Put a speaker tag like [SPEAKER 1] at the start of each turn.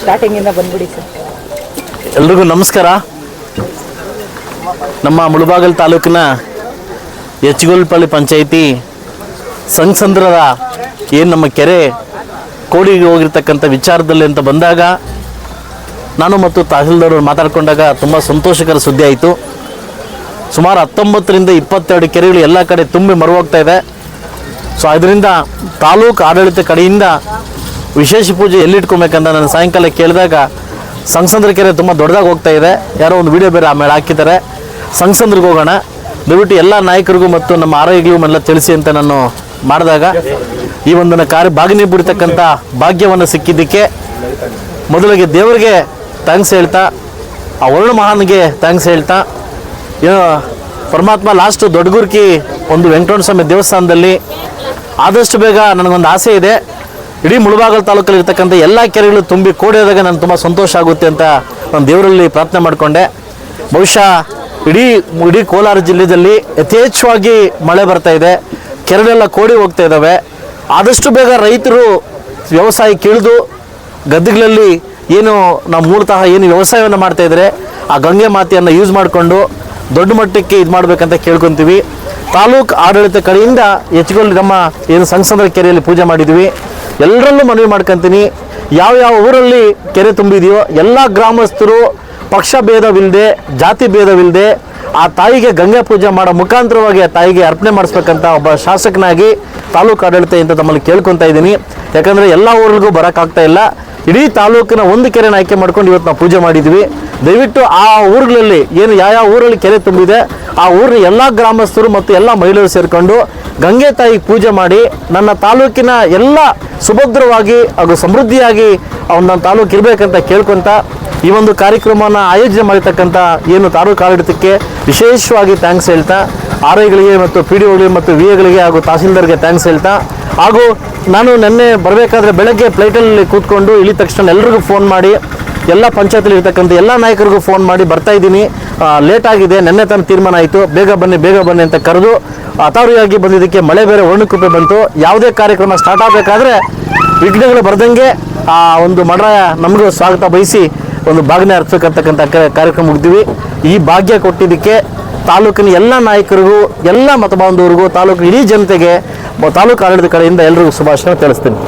[SPEAKER 1] ಸ್ಟಾರ್ಟಿಂಗಿಂದ ಬಂದ್ಬಿಡಿ ಸರ್.
[SPEAKER 2] ಎಲ್ರಿಗೂ ನಮಸ್ಕಾರ. ನಮ್ಮ ಮುಳುಬಾಗಲ್ ತಾಲೂಕಿನ ಎಚ್ಗೋಲ್ಪಳ್ಳಿ ಪಂಚಾಯಿತಿ ಸಂಘಸಂದ್ರದ ಏನು ನಮ್ಮ ಕೆರೆ ಕೋಡಿಗೆ ಹೋಗಿರ್ತಕ್ಕಂಥ ವಿಚಾರದಲ್ಲಿ ಅಂತ ಬಂದಾಗ ನಾನು ಮತ್ತು ತಹಸೀಲ್ದಾರ್ ಮಾತಾಡಿಕೊಂಡಾಗ ತುಂಬ ಸಂತೋಷಕರ ಸುದ್ದಿ ಆಯಿತು. ಸುಮಾರು ಹತ್ತೊಂಬತ್ತರಿಂದ ಇಪ್ಪತ್ತೆರಡು ಕೆರೆಗಳು ಎಲ್ಲ ಕಡೆ ತುಂಬಿ ಮರುವಾಗ್ತಾ ಇದೆ. ಸೊ ಅದರಿಂದ ತಾಲೂಕು ಆಡಳಿತ ಕಡೆಯಿಂದ ವಿಶೇಷ ಪೂಜೆ ಎಲ್ಲಿಟ್ಕೊಬೇಕಂತ ನಾನು ಸಾಯಂಕಾಲ ಕೇಳಿದಾಗ ಸಂಸಂದ್ರ ಕೆರೆ ತುಂಬ ದೊಡ್ಡದಾಗಿ ಹೋಗ್ತಾ ಇದೆ. ಯಾರೋ ಒಂದು ವಿಡಿಯೋ ಬೇರೆ ಆಮೇಲೆ ಹಾಕಿದ್ದಾರೆ. ಸಂಸಂದ್ರಿಗೆ ಹೋಗೋಣ. ದಯವಿಟ್ಟು ಎಲ್ಲ ನಾಯಕರಿಗೂ ಮತ್ತು ನಮ್ಮ ಆರೋಗ್ಯಗಳಿಗೂ ಎಲ್ಲ ತಿಳಿಸಿ ಅಂತ ನಾನು ಮಾಡಿದಾಗ ಈ ಒಂದು ಕಾರ್ಯ ಬಾಗಿನ ಬಿಡ್ತಕ್ಕಂಥ ಭಾಗ್ಯವನ್ನು ಸಿಕ್ಕಿದ್ದಕ್ಕೆ ಮೊದಲಿಗೆ ದೇವರಿಗೆ ಥ್ಯಾಂಕ್ಸ್ ಹೇಳ್ತಾ, ಆ ವರುಣ ಮಹಾನ್ಗೆ ಥ್ಯಾಂಕ್ಸ್ ಹೇಳ್ತಾ, ಏನೋ ಪರಮಾತ್ಮ ಲಾಸ್ಟ್ ದೊಡ್ಡಗುರ್ಕಿ ಒಂದು ವೆಂಕಟೇಶ್ವರ ಸ್ವಾಮಿ ದೇವಸ್ಥಾನದಲ್ಲಿ ಆದಷ್ಟು ಬೇಗ ನನಗೊಂದು ಆಸೆ ಇದೆ. ಇಡೀ ಮುಳಬಾಗಲ್ ತಾಲೂಕಲ್ಲಿ ಇರ್ತಕ್ಕಂಥ ಎಲ್ಲ ಕೆರೆಗಳು ತುಂಬಿ ಕೋಡಿದಾಗ ನಾನು ತುಂಬ ಸಂತೋಷ ಆಗುತ್ತೆ ಅಂತ ನಾನು ದೇವರಲ್ಲಿ ಪ್ರಾರ್ಥನೆ ಮಾಡಿಕೊಂಡೆ. ಬಹುಶಃ ಇಡೀ ಇಡೀ ಕೋಲಾರ ಜಿಲ್ಲೆಯಲ್ಲಿ ಯಥೇಚ್ಛವಾಗಿ ಮಳೆ ಬರ್ತಾ ಇದೆ. ಕೆರೆಗಳೆಲ್ಲ ಕೋಡಿ ಹೋಗ್ತಾ ಇದ್ದಾವೆ ಆದಷ್ಟು ಬೇಗ ರೈತರು ವ್ಯವಸಾಯ ಕೀಳಿದು ಗದ್ದೆಗಳಲ್ಲಿ ಏನು ನಾವು ಮೂಲತಃ ಏನು ವ್ಯವಸಾಯವನ್ನು ಇದ್ದರೆ ಆ ಗಂಗೆ ಮಾತೆಯನ್ನು ಯೂಸ್ ಮಾಡಿಕೊಂಡು ದೊಡ್ಡ ಮಟ್ಟಕ್ಕೆ ಇದು ಮಾಡಬೇಕಂತ ಕೇಳ್ಕೊತೀವಿ. ತಾಲೂಕು ಆಡಳಿತ ಕಡೆಯಿಂದ ಹೆಚ್ಚುಗಳು ನಮ್ಮ ಏನು ಸಂಸದರ ಕೆರೆಯಲ್ಲಿ ಪೂಜೆ ಮಾಡಿದ್ವಿ. ಎಲ್ಲರಲ್ಲೂ ಮನವಿ ಮಾಡ್ಕೊತೀನಿ. ಯಾವ ಯಾವ ಊರಲ್ಲಿ ಕೆರೆ ತುಂಬಿದೆಯೋ ಎಲ್ಲ ಗ್ರಾಮಸ್ಥರು ಪಕ್ಷ ಭೇದವಿಲ್ಲದೆ ಜಾತಿ ಭೇದವಿಲ್ಲದೆ ಆ ತಾಯಿಗೆ ಗಂಗೆ ಪೂಜೆ ಮಾಡೋ ಮುಖಾಂತರವಾಗಿ ಆ ತಾಯಿಗೆ ಅರ್ಪಣೆ ಮಾಡಿಸ್ಬೇಕಂತ ಒಬ್ಬ ಶಾಸಕನಾಗಿ ತಾಲೂಕು ಆಡಳಿತ ಅಂತ ತಮ್ಮಲ್ಲಿ ಕೇಳ್ಕೊತಾ ಇದ್ದೀನಿ. ಯಾಕಂದರೆ ಎಲ್ಲ ಊರಿಗೂ ಬರೋಕ್ಕಾಗ್ತಾ ಇಲ್ಲ. ಇಡೀ ತಾಲೂಕಿನ ಒಂದು ಕೆರೆನ ಆಯ್ಕೆ ಮಾಡ್ಕೊಂಡು ಇವತ್ತು ನಾವು ಪೂಜೆ ಮಾಡಿದ್ವಿ. ದಯವಿಟ್ಟು ಆ ಊರುಗಳಲ್ಲಿ ಏನು ಯಾವ ಯಾವ ಊರಲ್ಲಿ ಕೆರೆ ತುಂಬಿದೆ, ಆ ಊರಿನ ಎಲ್ಲ ಗ್ರಾಮಸ್ಥರು ಮತ್ತು ಎಲ್ಲ ಮಹಿಳೆಯರು ಸೇರಿಕೊಂಡು ಗಂಗೆ ತಾಯಿ ಪೂಜೆ ಮಾಡಿ ನನ್ನ ತಾಲೂಕಿನ ಎಲ್ಲ ಸುಭದ್ರವಾಗಿ ಹಾಗೂ ಸಮೃದ್ಧಿಯಾಗಿ ನನ್ನ ತಾಲೂಕು ಇರಬೇಕಂತ ಕೇಳ್ಕೊಂತ ಈ ಒಂದು ಕಾರ್ಯಕ್ರಮನ ಆಯೋಜನೆ ಮಾಡಿರ್ತಕ್ಕಂಥ ಏನು ತಾಲೂಕು ಆಡಳಿತಕ್ಕೆ ವಿಶೇಷವಾಗಿ ಥ್ಯಾಂಕ್ಸ್ ಹೇಳ್ತಾ ಆರ್ ಮತ್ತು ಪಿ ಡಿ ಮತ್ತು ವಿ ಎಗಳಿಗೆ ಹಾಗೂ ತಹಸೀಲ್ದಾರ್ಗೆ ಥ್ಯಾಂಕ್ಸ್ ಹೇಳ್ತಾ ಹಾಗೂ ನಾನು ನಿನ್ನೆ ಬರಬೇಕಾದ್ರೆ ಬೆಳಗ್ಗೆ ಫ್ಲೈಟಲ್ಲಿ ಕೂತ್ಕೊಂಡು ಇಳಿದ ತಕ್ಷಣ ಎಲ್ರಿಗೂ ಫೋನ್ ಮಾಡಿ, ಎಲ್ಲ ಪಂಚಾಯತಲ್ಲಿ ಇರ್ತಕ್ಕಂಥ ಎಲ್ಲ ನಾಯಕರಿಗೂ ಫೋನ್ ಮಾಡಿ ಬರ್ತಾ ಇದ್ದೀನಿ. ಲೇಟ್ ಆಗಿದೆ, ನೆನ್ನೆ ತನ್ನ ತೀರ್ಮಾನ ಆಯಿತು. ಬೇಗ ಬನ್ನಿ ಬೇಗ ಬನ್ನಿ ಅಂತ ಕರೆದು ಅತಾರಿಯಾಗಿ ಬಂದಿದ್ದಕ್ಕೆ ಮಳೆ ಬೇರೆ ಒಣಕುಪ್ಪೆ ಬಂತು. ಯಾವುದೇ ಕಾರ್ಯಕ್ರಮ ಸ್ಟಾರ್ಟ್ ಆಗಬೇಕಾದ್ರೆ ವಿಘ್ನಗಳು ಬರ್ದಂಗೆ, ಆ, ಒಂದು ಮಡ ನಮಗೂ ಸ್ವಾಗತ ಬಯಸಿ ಒಂದು ಭಾಗನೆ ಅರ್ಪಿಸಕ್ಕಂತಕ್ಕಂಥ ಕಾರ್ಯಕ್ರಮ ಮುಗಿದ್ವಿ. ಈ ಭಾಗ್ಯ ಕೊಟ್ಟಿದ್ದಕ್ಕೆ ತಾಲೂಕಿನ ಎಲ್ಲ ನಾಯಕರಿಗೂ ಎಲ್ಲ ಮತಬಾಂಧವರಿಗೂ ತಾಲೂಕಿನ ಇಡೀ ಜನತೆಗೆ ತಾಲೂಕು ಆಡಳಿತ ಕಡೆಯಿಂದ ಎಲ್ಲರಿಗೂ ಶುಭಾಶಯ ತಿಳಿಸ್ತೀನಿ.